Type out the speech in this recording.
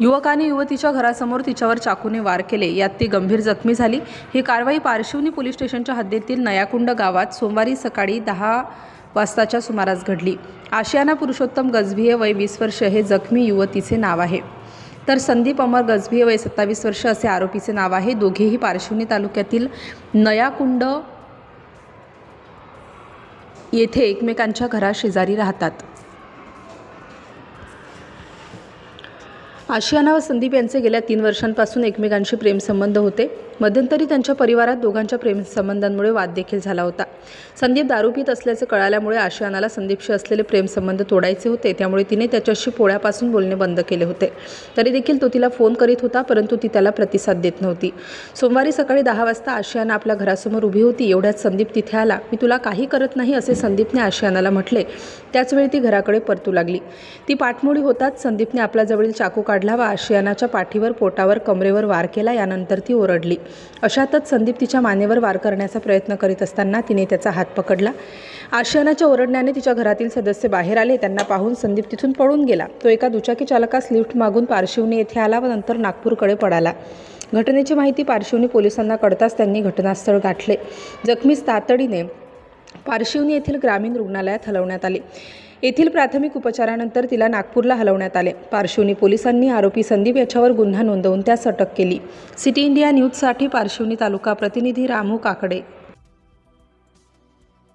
युवकाने युवतीच्या घरासमोर तिच्यावर चाकूने वार केले. यात ती गंभीर जखमी झाली. ही कारवाई पारशिवनी पोलीस स्टेशनच्या हद्दीतील नयाकुंड गावात सोमवारी सकाळी दहा वाजताच्या सुमारास घडली. आशियाना पुरुषोत्तम गजभिये वय वीस वर्ष हे जखमी युवतीचे नाव आहे. तर संदीप अमर गजभिये वय सत्तावीस वर्ष असे आरोपीचे नाव आहे. दोघेही पारशिवनी तालुक्यातील नयाकुंड येथे एकमेकांच्या घराशेजारी राहतात. आशियाना व संदीप यांचे गेल्या तीन वर्षांपासून एकमेकांशी प्रेमसंबंध होते. मध्यंतरी त्यांच्या परिवारात दोघांच्या प्रेमसंबंधांमुळे वाद देखील झाला होता. संदीप दारू पित असल्याचे कळाल्यामुळे आशियानाला संदीपशी असलेले प्रेमसंबंध तोडायचे होते. त्यामुळे तिने त्याच्याशी पोळ्यापासून बोलणे बंद केले होते. तरी देखील तो तिला फोन करीत होता परंतु ती त्याला प्रतिसाद देत नव्हती. सोमवारी सकाळी दहा वाजता आशियाना आपल्या घरासमोर उभी होती. एवढ्यात संदीप तिथे आला. मी तुला काही करत नाही असे संदीपने आशियानाला म्हटले. त्याचवेळी ती घराकडे परतू लागली. ती पाठमोडी होताच संदीपने आपल्याजवळील चाकू चाकू काढला व आशियानाच्या पाठीवर पोटावर कमरेवर वार केला यानंतर ती ओरडली. अशातच संदीप तिच्या मानेवर वार करण्याचा प्रयत्न करीत असताना तिने त्याचा हात पकडला. आशियानाच्या ओरडण्याने तिच्या घरातील सदस्य बाहेर आले त्यांना पाहून संदीप तिथून पळून गेला. तो एका दुचाकी चालकास लिफ्ट मागून पारशिवनी येथे आला व नंतर नागपूरकडे पळाला. घटनेची माहिती पारशिवनी पोलिसांना कळताच त्यांनी घटनास्थळ गाठले. जखमीस तातडीने पारशिवनी येथील ग्रामीण रुग्णालयात हलवण्यात आले. येथील प्राथमिक उपचारानंतर तिला नागपूरला हलवण्यात आले. पार्श्वनी पोलिसांनी आरोपी संदीप याच्यावर गुन्हा नोंदवून त्यास अटक केली. सिटी इंडिया न्यूजसाठी पार्श्वनी तालुका प्रतिनिधी रामू काकडे.